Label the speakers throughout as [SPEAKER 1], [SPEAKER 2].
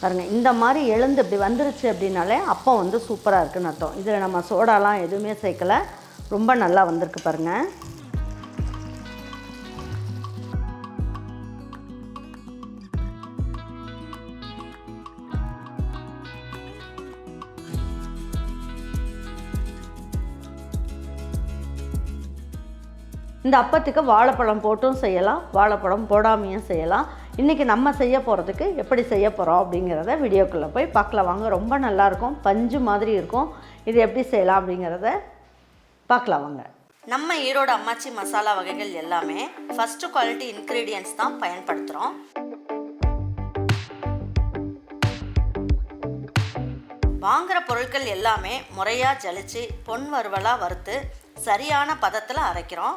[SPEAKER 1] பாருங்கள் இந்த மாதிரி எழுந்து இப்படி வந்துருச்சு அப்படின்னாலே அப்போ வந்து சூப்பராக இருக்குன்னு அர்த்தம். இதில் நம்ம சோடாலாம் எதுவுமே சேர்க்கலை. ரொம்ப நல்லா வந்திருக்கு பாருங்கள் இந்த அப்பத்துக்கு வாழைப்பழம் போட்டும் செய்யலாம் வாழைப்பழம் போடாமையும் செய்யலாம். இன்றைக்கி நம்ம செய்ய போகிறதுக்கு எப்படி செய்ய போகிறோம் அப்படிங்கிறத வீடியோக்குள்ளே போய் பார்க்கலாம். வாங்க ரொம்ப நல்லாயிருக்கும். பஞ்சு மாதிரி இருக்கும். இது எப்படி செய்யலாம் அப்படிங்கிறத பார்க்கலாம் வாங்க. நம்ம ஈரோடு அம்மாச்சி மசாலா வகைகள் எல்லாமே ஃபஸ்ட்டு குவாலிட்டி இன்க்ரீடியன்ஸ் தான் பயன்படுத்துகிறோம் வாங்குகிற பொருட்கள் எல்லாமே முறையாக ஜலிச்சு பொன் வறுவலாக வறுத்து சரியான பதத்தில் அரைக்கிறோம்.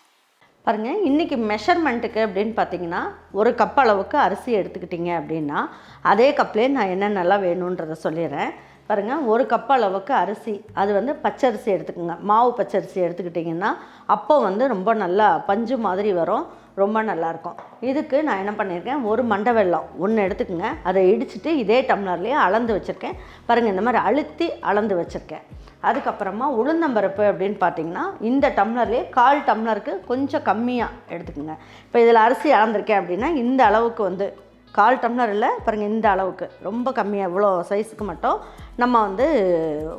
[SPEAKER 1] பாருங்கள் இன்றைக்கி மெஷர்மெண்ட்டுக்கு அப்படின்னு பார்த்தீங்கன்னா ஒரு கப் அளவுக்கு அரிசி எடுத்துக்கிட்டிங்க அப்படின்னா அதே கப்லேயே நான் என்னென்னலாம் வேணுன்றதை சொல்லிடுறேன். பாருங்கள் ஒரு கப் அளவுக்கு அரிசி அது வந்து பச்சரிசி எடுத்துக்கோங்க. மாவு பச்சரிசி எடுத்துக்கிட்டிங்கன்னா அப்போ வந்து ரொம்ப நல்லா பஞ்சு மாதிரி வரும். ரொம்ப நல்லாயிருக்கும். இதுக்கு நான் என்ன பண்ணியிருக்கேன் ஒரு மண்டை வெல்லம் ஒன்று எடுத்துக்கோங்க. அதை இடிச்சிட்டு இதே டம்ளர்லேயே அளந்து வச்சுருக்கேன். பாருங்கள் இந்த மாதிரி அழுத்தி அளந்து வச்சுருக்கேன். அதுக்கப்புறமா உளுந்தம்பருப்பு அப்படின்னு பார்த்தீங்கன்னா இந்த டம்ளர்லேயே கால் டம்ளருக்கு கொஞ்சம் கம்மியாக எடுத்துக்கோங்க. இப்போ இதில் அரிசி அளந்திருக்கேன் அப்படின்னா இந்த அளவுக்கு வந்து கால் டம்ளர் இல்லை பாருங்கள் இந்த அளவுக்கு. ரொம்ப கம்மியாக இவ்வளோ சைஸுக்கு மட்டும் நம்ம வந்து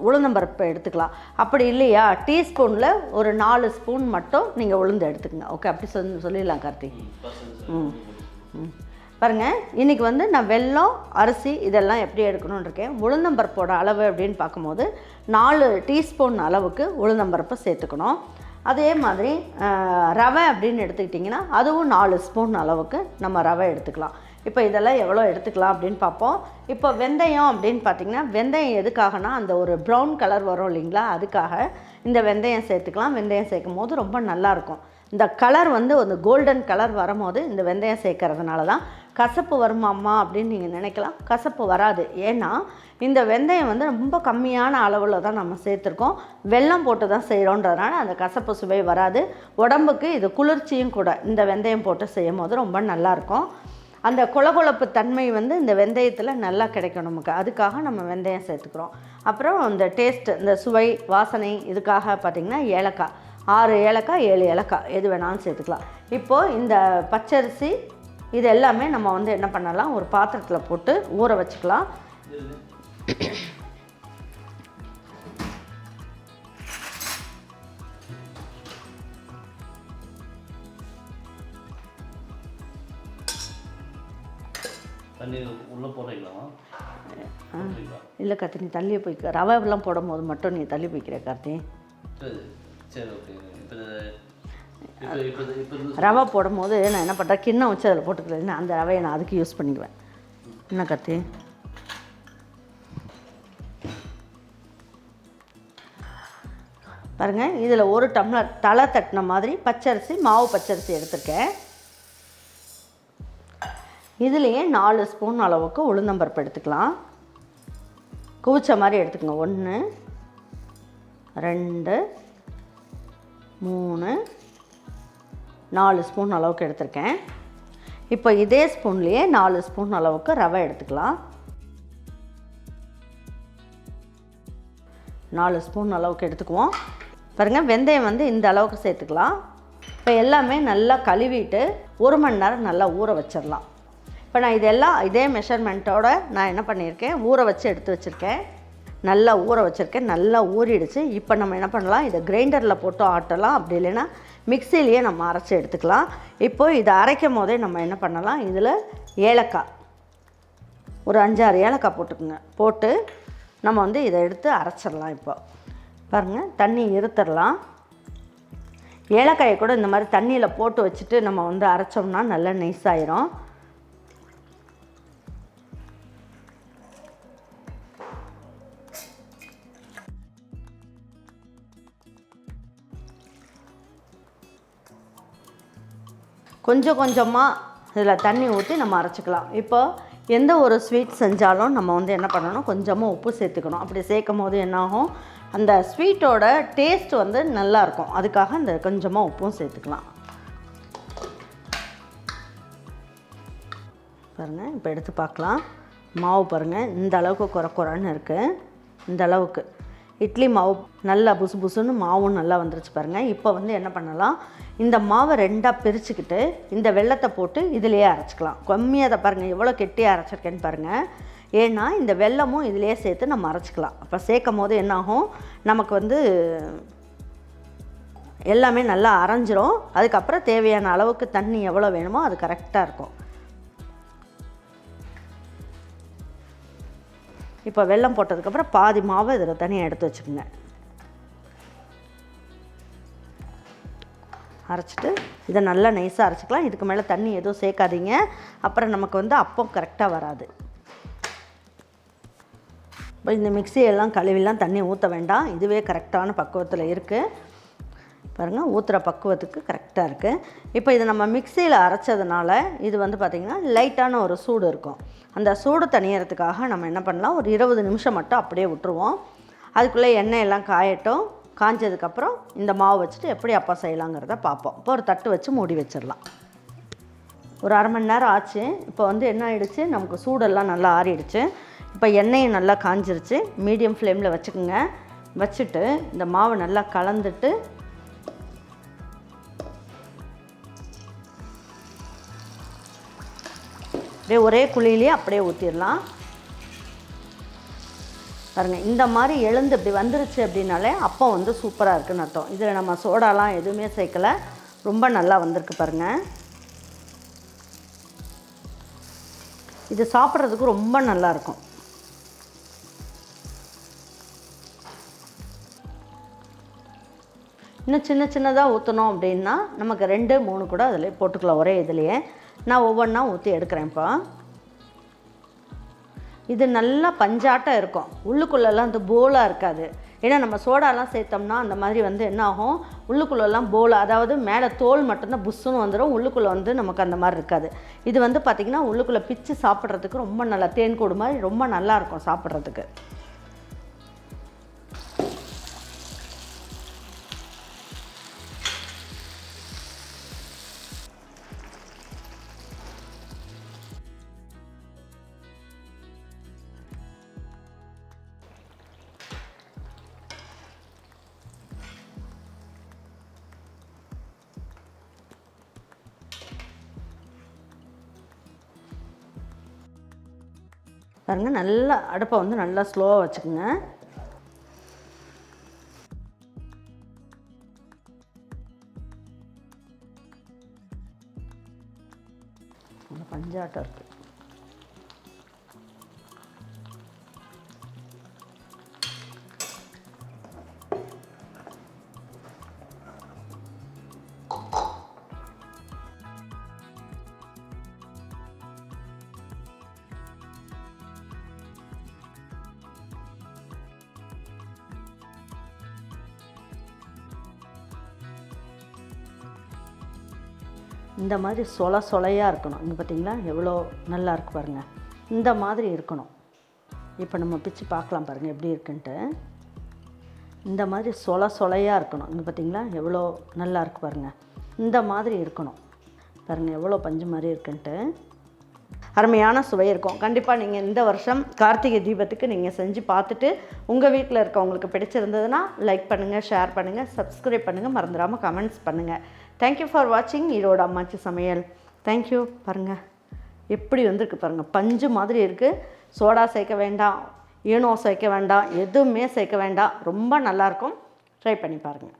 [SPEAKER 1] உளுந்தம்பருப்பு எடுத்துக்கலாம். அப்படி இல்லையா டீஸ்பூனில் ஒரு நாலு ஸ்பூன் மட்டும் நீங்கள் உளுந்து எடுத்துக்கங்க. ஓகே அப்படி சொல்லி சொல்லிடலாம் கார்த்தி. ம் ம் பாருங்கள் இன்றைக்கி வந்து நான் வெல்லம் அரிசி இதெல்லாம் எப்படி எடுக்கணும்னு இருக்கேன். உளுந்தம்பருப்போட அளவு அப்படின்னு பார்க்கும்போது நாலு டீஸ்பூன் அளவுக்கு உளுந்தம்பருப்பை சேர்த்துக்கணும். அதே மாதிரி ரவை அப்படின்னு எடுத்துக்கிட்டிங்கன்னா அதுவும் நாலு ஸ்பூன் அளவுக்கு நம்ம ரவை எடுத்துக்கலாம். இப்போ இதெல்லாம் எவ்வளோ எடுத்துக்கலாம் அப்படின்னு பார்ப்போம். இப்போ வெந்தயம் அப்படின்னு பார்த்திங்கன்னா வெந்தயம் எதுக்காகனா அந்த ஒரு ப்ரௌன் கலர் வரும் இல்லைங்களா? அதுக்காக இந்த வெந்தயம் சேர்த்துக்கலாம். வெந்தயம் சேர்க்கும் போது ரொம்ப நல்லாயிருக்கும். இந்த கலர் வந்து ஒரு கோல்டன் கலர் வரும்போது இந்த வெந்தயம் சேர்க்கறதுனால தான் கசப்பு வருமாம்மா அப்படின்னு நீங்கள் நினைக்கலாம். கசப்பு வராது. ஏன்னா இந்த வெந்தயம் வந்து ரொம்ப கம்மியான அளவில் தான் நம்ம சேர்த்துருக்கோம். வெல்லம் போட்டு தான் செய்கிறோன்றதுனால அந்த கசப்பு சுவை வராது. உடம்புக்கு இது குளிர்ச்சியும் கூட இந்த வெந்தயம் போட்டு செய்யும் போது ரொம்ப நல்லாயிருக்கும். அந்த கொழகொழப்பு தன்மை வந்து இந்த வெந்தயத்தில் நல்லா கிடைக்கும் நமக்கு. அதுக்காக நம்ம வெந்தயம் சேர்த்துக்கிறோம். அப்புறம் இந்த டேஸ்ட் இந்த சுவை வாசனை இதுக்காக பார்த்திங்கன்னா ஏலக்காய். ஆறு ஏலக்காய் ஏழு ஏலக்காய் எது வேணாலும் சேர்த்துக்கலாம். இப்போது இந்த பச்சரிசி இது எல்லாமே நம்ம வந்து என்ன பண்ணலாம்? ஒரு பாத்திரத்தில் போட்டு ஊற வச்சுக்கலாம்.
[SPEAKER 2] தண்ணி உள்ளே?
[SPEAKER 1] இல்லை கார்த்தி நீ தள்ளி போய்க்க ரவைலாம் போடும் போது மட்டும் நீ தள்ளி போய்க்கிற கார்த்தி.
[SPEAKER 2] சரி ஓகே இப்போ
[SPEAKER 1] ரவை போடும் போது நான் என்ன பண்ணுறேன் கிண்ணம் வச்சு அதில் போட்டுக்கிறேன். அந்த ரவையை நான் அதுக்கு யூஸ் பண்ணிக்குவேன். என்ன கத்தி பாருங்கள் இதில் ஒரு டம்ளர் தலை தட்டின மாதிரி பச்சரிசி மாவு பச்சரிசி எடுத்திருக்கேன். இதுலேயே நாலு ஸ்பூன் அளவுக்கு உளுந்தம்பருப்பு எடுத்துக்கலாம். குவிச்ச மாதிரி எடுத்துக்கோங்க. ஒன்று ரெண்டு மூணு நாலு ஸ்பூன் அளவுக்கு எடுத்திருக்கேன். இப்போ இதே ஸ்பூன்லேயே நாலு ஸ்பூன் அளவுக்கு ரவை எடுத்துக்கலாம். நாலு ஸ்பூன் அளவுக்கு எடுத்துக்குவோம். பாருங்கள் வெந்தயம் வந்து இந்த அளவுக்கு சேர்த்துக்கலாம். இப்போ எல்லாமே நல்லா கழுவிட்டு ஒரு மணி நேரம் நல்லா ஊற வச்சிடலாம். இப்போ நான் இதெல்லாம் இதே மெஷர்மெண்ட்டோட நான் என்ன பண்ணியிருக்கேன் ஊற வச்சு எடுத்து வச்சுருக்கேன். நல்லா ஊற வச்சுருக்கேன் நல்லா ஊறிடுச்சு. இப்போ நம்ம என்ன பண்ணலாம் இதை கிரைண்டரில் போட்டு ஆட்டலாம். அப்படி இல்லைன்னா மிக்சிலேயே நம்ம அரைச்சி எடுத்துக்கலாம். இப்போது இதை அரைக்கும் போதே நம்ம என்ன பண்ணலாம் இதில் ஏலக்காய். ஒரு அஞ்சாறு ஏலக்காய் போட்டுக்குங்க. போட்டு நம்ம வந்து இதை எடுத்து அரைச்சிடலாம் இப்போ. பாருங்கள் தண்ணி இருத்துடலாம் ஏலக்காயை கூட இந்த மாதிரி தண்ணியில் போட்டு வச்சுட்டு நம்ம வந்து அரைச்சோம்னா நல்லா நைஸ் ஆயிரும் கொஞ்சம் கொஞ்சமாக இதில் தண்ணி ஊற்றி நம்ம அரைச்சிக்கலாம். இப்போ எந்த ஒரு ஸ்வீட் செஞ்சாலும் நம்ம வந்து என்ன பண்ணணும்? கொஞ்சமாக உப்பு சேர்த்துக்கணும். அப்படி சேர்க்கும் போது என்னாகும் அந்த ஸ்வீட்டோட டேஸ்ட் வந்து நல்லா இருக்கும். அதுக்காக அந்த கொஞ்சமாக உப்பும் சேர்த்துக்கலாம். பாருங்கள் இப்போ எடுத்து பார்க்கலாம். மாவு பாருங்கள் இந்த அளவுக்கு குறை குறைன்னு இருக்குது இந்த அளவுக்கு. இட்லி மாவு நல்லா புசு புசுன்னு மாவும் நல்லா வந்துருச்சு பாருங்கள் இப்போ வந்து என்ன பண்ணலாம்? இந்த மாவை ரெண்டாக பிரிச்சுக்கிட்டு இந்த வெள்ளத்தை போட்டு இதிலேயே அரைச்சிக்கலாம். கம்மியாக அதை பாருங்கள் எவ்வளோ கெட்டியாக அரைச்சிருக்கேன்னு பாருங்கள் ஏன்னா இந்த வெல்லமும் இதிலேயே சேர்த்து நம்ம அரைச்சிக்கலாம். அப்போ சேர்க்கும் போது என்னாகும்? நமக்கு வந்து எல்லாமே நல்லா அரைஞ்சிரும். அதுக்கப்புறம் தேவையான அளவுக்கு தண்ணி எவ்வளோ வேணுமோ அது கரெக்டாக இருக்கும். இப்போ வெல்லம் போட்டதுக்கப்புறம் பாதி மாவை இதில் தனியாக எடுத்து வச்சுக்கோங்க. அரைச்சிட்டு இதை நல்லா நைஸாக அரைச்சிக்கலாம். இதுக்கு மேலே தண்ணி எதுவும் சேர்க்காதீங்க. அப்புறம் நமக்கு வந்து அப்பம் கரெக்டாக வராது. இப்போ இந்த மிக்சியெல்லாம் கழுவிலாம் தண்ணி ஊற்ற வேண்டாம். இதுவே கரெக்டான பக்குவத்தில் இருக்குது பாருங்கள் ஊற்றுற பக்குவத்துக்கு கரெக்டாக இருக்குது இப்போ இது நம்ம மிக்சியில் அரைச்சதுனால இது வந்து பார்த்திங்கன்னா லைட்டான ஒரு சூடு இருக்கும். அந்த சூடு தனியறதுக்காக நம்ம என்ன பண்ணலாம் ஒரு இருபது நிமிஷம் மட்டும் அப்படியே விட்டுருவோம். அதுக்குள்ளே எண்ணெய் எல்லாம் காயட்டும். காஞ்சதுக்கப்புறம் இந்த மாவு வச்சுட்டு எப்படி அப்பா செய்யலாங்கிறத பார்ப்போம். இப்போ ஒரு தட்டு வச்சு மூடி வச்சிடலாம். ஒரு அரை மணி நேரம் ஆச்சு. இப்போ வந்து என்ன ஆகிடுச்சு நமக்கு சூடெல்லாம் நல்லா ஆறிடுச்சு. இப்போ எண்ணெயும் நல்லா காஞ்சிருச்சு. மீடியம் ஃப்ளேமில் வச்சுக்கோங்க. வச்சுட்டு இந்த மாவு நல்லா கலந்துட்டு அப்படியே ஒரே குழியிலேயே அப்படியே ஊற்றிடலாம் பாருங்கள் இந்த மாதிரி எழுந்து இப்படி வந்துருச்சு அப்படின்னாலே அப்போ வந்து சூப்பராக இருக்குன்னு அர்த்தம். இதில் நம்ம சோடாலாம் எதுவுமே சேர்க்கலை. ரொம்ப நல்லா வந்திருக்கு பாருங்கள் இது சாப்பிட்றதுக்கு ரொம்ப நல்லா இருக்கும். இன்னும் சின்ன சின்னதாக ஊற்றணும் அப்படின்னா நமக்கு ரெண்டு மூணு கூட அதில் போட்டுக்கலாம் ஒரே இதுலேயே. நான் ஒவ்வொன்றா ஊற்றி எடுக்கிறேன்ப்பா இது நல்லா பஞ்சாட்டம் இருக்கும். உள்ளுக்குள்ளெல்லாம் அந்த போலாக இருக்காது. ஏன்னா நம்ம சோடாலாம் சேர்த்தோம்னா அந்த மாதிரி வந்து என்ன ஆகும்? உள்ளுக்குள்ளெல்லாம் போல் அதாவது மேலே தோல் மட்டும்தான் புஷ்ஷுன்னு வந்துடும் உள்ளுக்குள்ளே வந்து நமக்கு அந்த மாதிரி இருக்காது. இது வந்து பார்த்திங்கன்னா உள்ளுக்குள்ளே பிச்சு சாப்பிட்றதுக்கு ரொம்ப நல்லா தேன் கூடு மாதிரி ரொம்ப நல்லாயிருக்கும் சாப்பிட்றதுக்கு. பாருங்கள் நல்லா அடுப்பை வந்து நல்லா ஸ்லோவாக வச்சுக்கோங்க. பஞ்சாட்டம் இருக்குது இந்த மாதிரி சொல சொலையாக இருக்கணும். இங்கே பார்த்தீங்களா எவ்வளோ நல்லா இருக்கு பாருங்கள் இந்த மாதிரி இருக்கணும். இப்போ நம்ம பிச்சு பார்க்கலாம் பாருங்கள் எப்படி இருக்குன்ட்டு. இந்த மாதிரி சொல சொலையாக இருக்கணும். இங்கே பார்த்தீங்களா எவ்வளோ நல்லா இருக்கு பாருங்கள் இந்த மாதிரி இருக்கணும். பாருங்கள் எவ்வளோ பஞ்சு மாதிரி இருக்குன்ட்டு. அருமையான சுவை இருக்கும். கண்டிப்பாக நீங்கள் இந்த வருஷம் கார்த்திகை தீபத்துக்கு நீங்கள் செஞ்சு பார்த்துட்டு உங்கள் வீட்டில் இருக்கவங்களுக்கு பிடிச்சிருந்ததுன்னா லைக் பண்ணுங்கள் ஷேர் பண்ணுங்கள் சப்ஸ்கிரைப் பண்ணுங்கள் மறந்துடாமல் கமெண்ட்ஸ் பண்ணுங்கள் தேங்க்யூ ஃபார் வாட்சிங் ஈரோடு அம்மாச்சி சமையல். தேங்க்யூ பாருங்கள் எப்படி வந்திருக்கு பாருங்கள் பஞ்சு மாதிரி இருக்குது சோடா சேர்க்க வேண்டாம். ஈனோ சேர்க்க வேண்டாம். எதுவுமே சேர்க்க வேண்டாம். ரொம்ப நல்லாயிருக்கும் ட்ரை பண்ணி பாருங்கள்